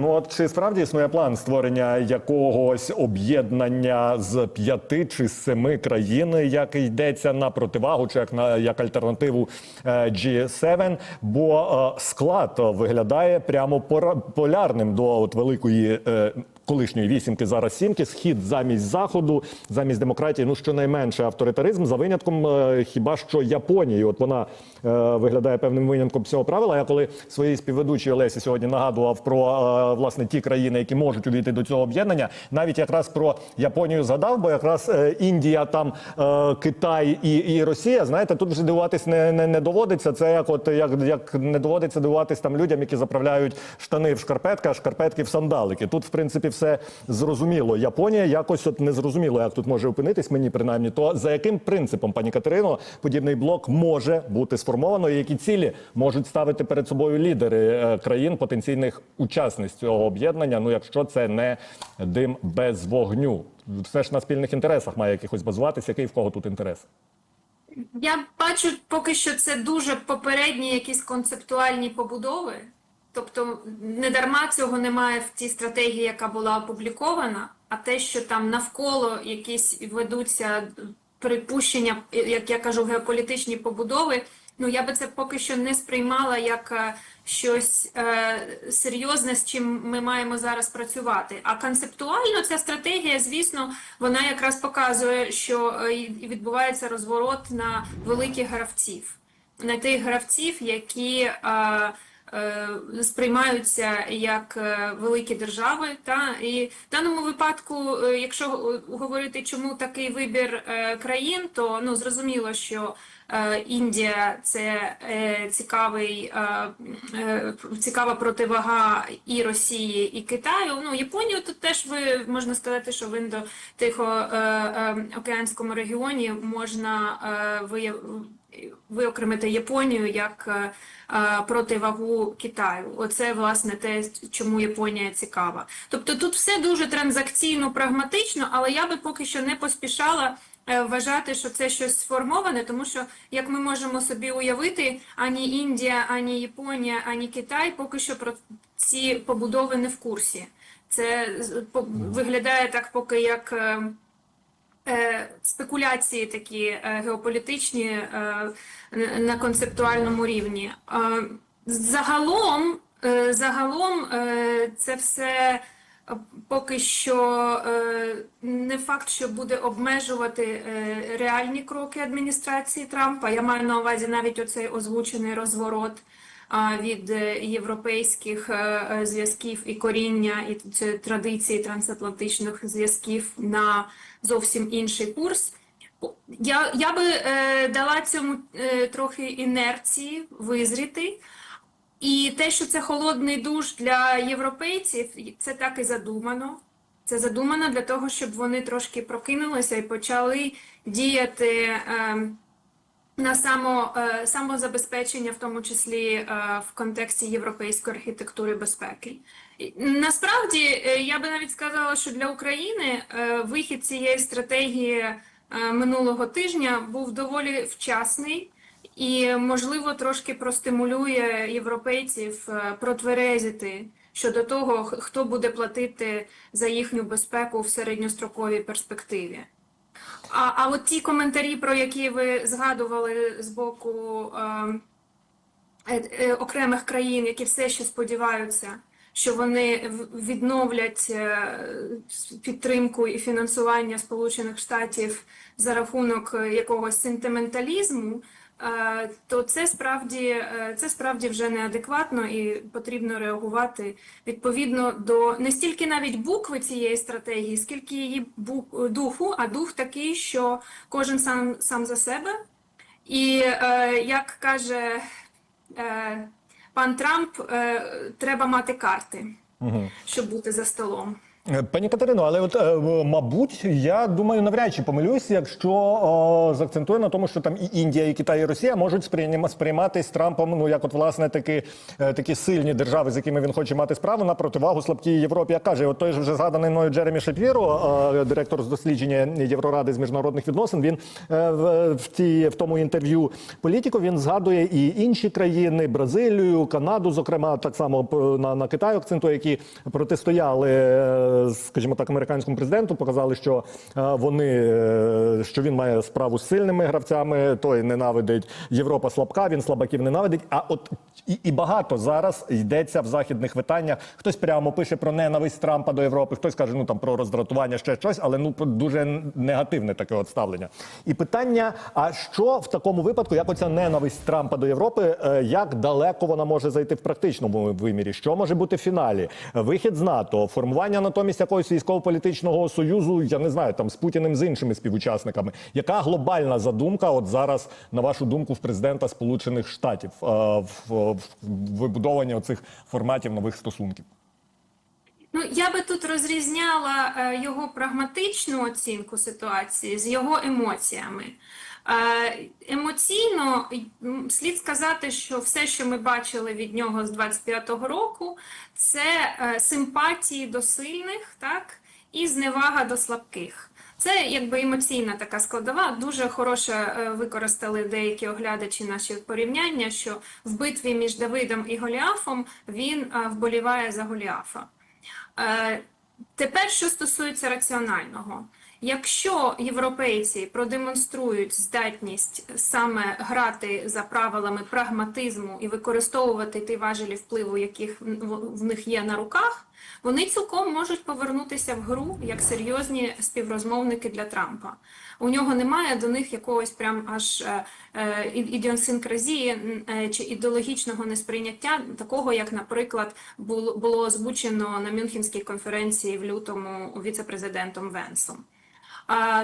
Ну от чи справді існує план створення якогось об'єднання з п'яти чи семи країн, як йдеться на противагу, чи як на як альтернативу е, G7? Бо е, склад виглядає прямо полярним до от великої. Колишньої вісімки зараз сімки, схід замість заходу, замість демократії, ну щонайменше авторитаризм за винятком е, хіба що Японії. От вона е, виглядає певним винятком цього правила. Я коли своїй співведучій Олесі сьогодні нагадував про е, власне ті країни, які можуть увійти до цього об'єднання, навіть якраз про Японію згадав, бо якраз Індія, там Китай і, і Росія. Знаєте, тут вже дивуватись не, не, не доводиться. Це як от як, як не доводиться дивуватись там людям, які заправляють штани в шкарпетках, шкарпетки в сандалики. Тут, в принципі, все зрозуміло. Японія якось от не зрозуміло, як тут може опинитись, мені принаймні. То за яким принципом, пані Катерино, подібний блок може бути сформовано, і які цілі можуть ставити перед собою лідери е, країн потенційних учасниць цього об'єднання? Ну, якщо це не дим без вогню, все ж на спільних інтересах має якихось базуватися. Який в кого тут інтерес? Я бачу поки що це дуже попередні якісь концептуальні побудови. Тобто не дарма цього немає в тій стратегії, яка була опублікована, а те, що там навколо якісь ведуться припущення, як я кажу, геополітичні побудови. Ну я би це поки що не сприймала як е, щось е, серйозне, з чим ми маємо зараз працювати. А концептуально ця стратегія, звісно, вона якраз показує, що е, відбувається розворот на великих гравців, на тих гравців, які е, сприймаються як е, великі держави. Та і в даному випадку, е, якщо е, говорити, чому такий вибір е, країн, то ну зрозуміло, що е, Індія це е, цікавий, е, е, цікава противага і Росії, і Китаю. Ну Японію тут теж ви можна сказати, що в індо-тихоокеанському регіоні можна е, вияв виокремити Японію як е, е, противагу Китаю. Оце власне те, чому Японія цікава. Тобто тут все дуже транзакційно, прагматично, але я би поки що не поспішала е, вважати, що це щось сформоване, тому що як ми можемо собі уявити, ані Індія, ані Японія, ані Китай поки що про ці побудови не в курсі. Це виглядає так, поки як. Е, спекуляції такі е, геополітичні е, на концептуальному рівні. Загалом, загалом це все поки що не факт, що буде обмежувати реальні кроки адміністрації Трампа. Я маю на увазі навіть оцей озвучений розворот від е, європейських е, е, зв'язків і коріння і традиції трансатлантичних зв'язків на зовсім інший курс. Я, я би е, дала цьому е, трохи інерції визріти. І те, що це холодний душ для європейців, це так і задумано. Це задумано для того, щоб вони трошки прокинулися і почали діяти. ем, на само, е, самозабезпечення, в тому числі е, в контексті європейської архітектури безпеки. Насправді, е, я би навіть сказала, що для України вихід цієї стратегії минулого тижня був доволі вчасний і, можливо, трошки простимулює європейців протверезити щодо того, хто буде платити за їхню безпеку в середньостроковій перспективі. А, а от ті коментарі, про які ви згадували з боку е, е, е, окремих країн, які все ще сподіваються, що вони відновлять е, підтримку і фінансування Сполучених Штатів за рахунок е, якогось сентименталізму, то це справді, е, це справді вже неадекватно і потрібно реагувати відповідно до не стільки навіть букви цієї стратегії, скільки її бу- духу, а дух такий, що кожен сам, сам за себе. І е, як каже е, пан Трамп, е, треба мати карти, Угу. щоб бути за столом. Е, Пані Катерино, але от е, мабуть, я думаю, навряд чи помилюсь, якщо о, заакцентую на тому, що там і Індія, і Китай, і Росія можуть сприйма- сприйматись Трампом, ну як от власне такі, е, такі сильні держави, з якими він хоче мати справу на противагу слабкій Європі. Як каже, от той ж вже згаданий мною Джеремі Шапіро, директор з дослідження Євроради з міжнародних відносин. Він в, в, ті, в тому інтерв'ю політику він згадує і інші країни, Бразилію, Канаду, зокрема, так само на, на Китай акцентує, які протистояли, скажімо так, американському президенту, показали, що е, вони е, що він має справу з сильними гравцями. Той ненавидить Європа слабка, він слабаків ненавидить. А от і, і багато зараз йдеться в західних виданнях. Хтось прямо пише про ненависть Трампа до Європи, хтось каже, ну там про роздратування, ще щось, але ну дуже негативне таке от ставлення. І питання: а що в такому випадку, як оця ненависть Трампа до Європи, е, як далеко вона може зайти в практичному вимірі? Що може бути в фіналі? Вихід з НАТО, формування натомість якогось військово-політичного союзу, я не знаю, там з Путіним з іншими співучасниками. Яка глобальна задумка, от зараз, на вашу думку, в президента Сполучених Штатів е, в, в вибудованні оцих форматів нових стосунків? Ну, я би тут розрізняла е, його прагматичну оцінку ситуації з його емоціями. Е, емоційно слід сказати, що все, що ми бачили від нього з 25-го року, це е, симпатії до сильних, так, і зневага до слабких. Це якби емоційна така складова. Дуже хороше е, використали деякі оглядачі наші порівняння, що в битві між Давидом і Голіафом він вболіває за Голіафа. Тепер, що стосується раціонального, якщо європейці продемонструють здатність саме грати за правилами прагматизму і використовувати ті важелі впливу, яких в них є на руках, вони цілком можуть повернутися в гру як серйозні співрозмовники для Трампа. У нього немає до них якогось прям аж е, е, ідіосинкразії е, чи ідеологічного несприйняття, такого, як, наприклад, було озвучено на Мюнхенській конференції в лютому віце-президентом Венсом.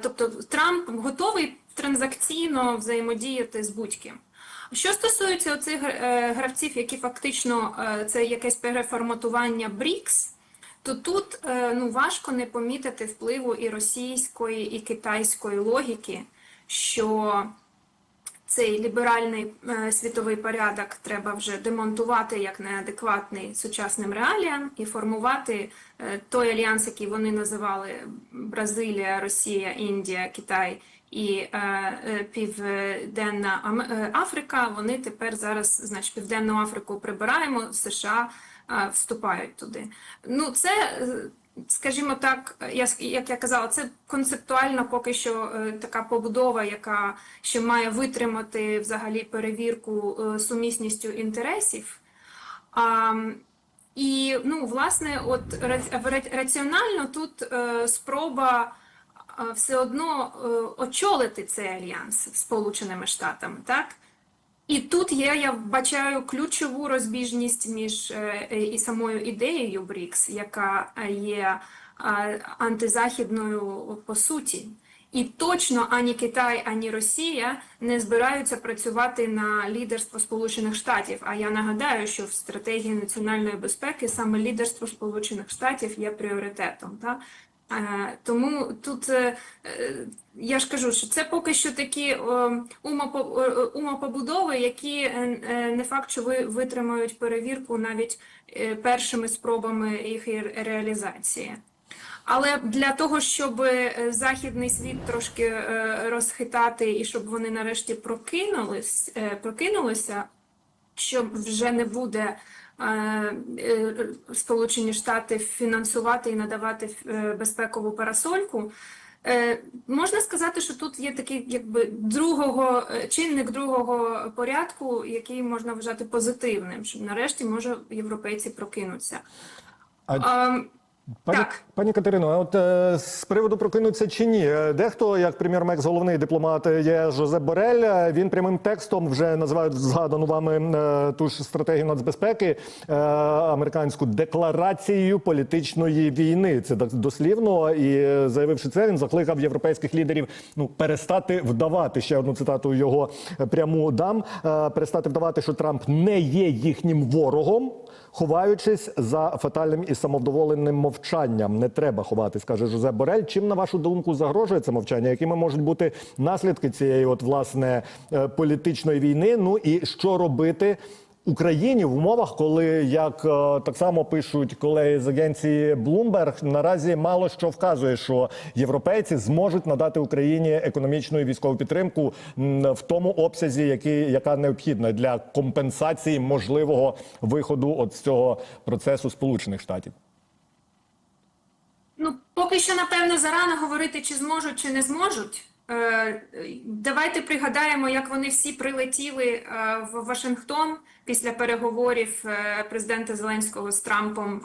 Тобто Трамп готовий транзакційно взаємодіяти з будь-ким. Що стосується оцих е, гравців, які фактично е, це якесь переформатування БРІКС, то тут е, ну, важко не помітити впливу і російської, і китайської логіки, що цей ліберальний світовий порядок треба вже демонтувати як неадекватний сучасним реаліям і формувати той альянс, який вони називали Бразилія, Росія, Індія, Китай і е, е, Південна е, Африка. Вони тепер зараз, значить, Південну Африку прибираємо, США е, вступають туди. Ну, це. е, Скажімо так, я як я казала, це концептуально поки що така побудова, яка ще має витримати взагалі перевірку сумісністю інтересів. А, і ну, власне, от ра- ра- раціонально тут спроба все одно е, очолити цей альянс Сполученими Штатами, так? І тут є, я бачаю ключову розбіжність між е, е, і самою ідеєю БРІКС, яка е, є е, антизахідною по суті. І точно ані Китай, ані Росія не збираються працювати на лідерство Сполучених Штатів. А я нагадаю, що в стратегії національної безпеки саме лідерство Сполучених Штатів є пріоритетом. Так? Тому тут е, е, я ж кажу, що це поки що такі умопо- умопобудови, які е, не факт, що ви витримають перевірку навіть першими спробами їх реалізації. Але для того, щоб західний світ трошки розхитати і щоб вони нарешті прокинулись, прокинулися, що вже не буде Сполучені Штати фінансувати і надавати е, безпекову парасольку. Е, Можна сказати, що тут є такий якби другого е, чинник другого порядку, який можна вважати позитивним, що нарешті може європейці прокинуться. А Ем, Пані, Так. пані Катерино, а от е, з приводу прокинуться чи ні, е, дехто, як прем'єр Мекс, головний дипломат є Жозеп Борель, е, він прямим текстом вже називають згадану вами е, ту ж стратегію нацбезпеки е, американську декларацією політичної війни. Це дос- дослівно. І е, заявивши це, він закликав європейських лідерів ну перестати вдавати ще одну цитату його е, пряму дам. е, перестати вдавати, що Трамп не є їхнім ворогом. Ховаючись за фатальним і самовдоволеним мовчанням. Не треба ховатись, каже Жозеп Борель. Чим на вашу думку загрожує це мовчання? Якими можуть бути наслідки цієї, от власне е, політичної війни? Ну і що робити? Україні в умовах, коли як е, так само пишуть колеги з агенції Bloomberg, наразі мало що вказує, що європейці зможуть надати Україні економічну і військову підтримку в тому обсязі, який яка необхідна для компенсації можливого виходу от з цього процесу Сполучених Штатів. Ну, поки що, напевно, зарано говорити, чи зможуть, чи не зможуть. Е, Давайте пригадаємо, як вони всі прилетіли е, в Вашингтон після переговорів е, президента Зеленського з Трампом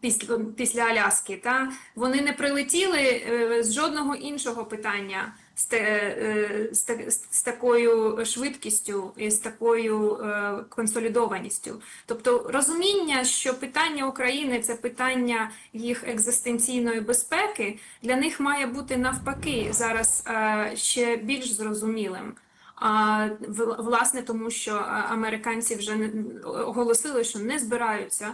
після, після Аляски. Та? Вони не прилетіли е, з жодного іншого питання з, е, з, з такою швидкістю і з такою е, консолідованістю. Тобто розуміння, що питання України це питання їх екзистенційної безпеки, для них має бути навпаки зараз ще більш зрозумілим. А власне, тому що американці вже оголосили, що не збираються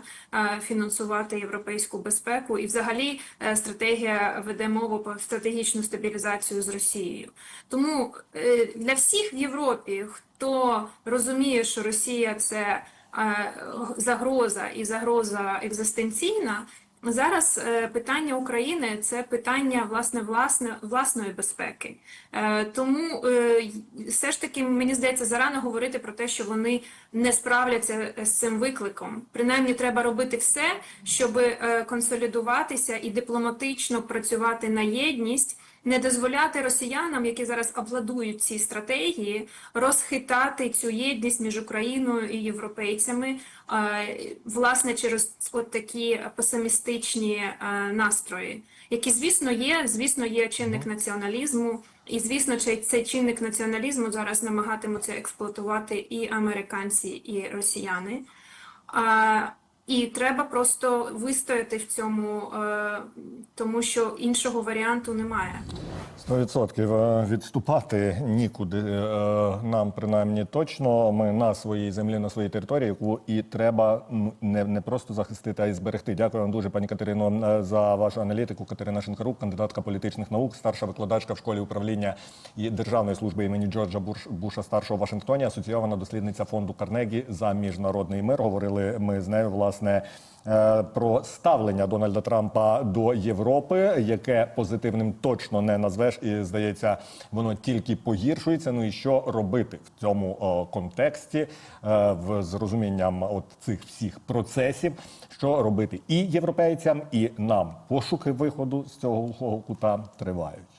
фінансувати європейську безпеку, і взагалі е, стратегія веде мову про стратегічну стабілізацію з Росією. Тому е, для всіх в Європі, хто розуміє, що Росія це е, загроза і загроза екзистенційна. Зараз е, питання України це питання власне власне власної безпеки. Е, Тому е, все ж таки мені здається зарано говорити про те, що вони не справляться з цим викликом. Принаймні, треба робити все, щоб консолідуватися і дипломатично працювати на єдність. Не дозволяти росіянам, які зараз обладують ці стратегії, розхитати цю єдність між Україною і європейцями, е, власне, через от такі песимістичні е, настрої, які, звісно, є. Звісно, є чинник націоналізму, і звісно, цей, цей чинник націоналізму зараз намагатимуться експлуатувати і американці, і росіяни. І треба просто вистояти в цьому, е, тому що іншого варіанту немає. 100% Е, відступати нікуди е, нам принаймні точно. Ми на своїй землі, на своїй території, яку і треба не, не просто захистити, а й зберегти. Дякую вам дуже, пані Катерино, е, за вашу аналітику. Катерина Шинкарук, кандидатка політичних наук, старша викладачка в школі управління і державної служби імені Джорджа Буш, Буша старшого в Вашингтоні, асоційована дослідниця фонду Карнегі за міжнародний мир. Говорили ми з нею власне. Е, Про ставлення Дональда Трампа до Європи, яке позитивним точно не назвеш, і здається, воно тільки погіршується. Ну і що робити в цьому контексті, е, в з розумінням от цих всіх процесів, що робити і європейцям, і нам пошуки виходу з цього глухого кута тривають.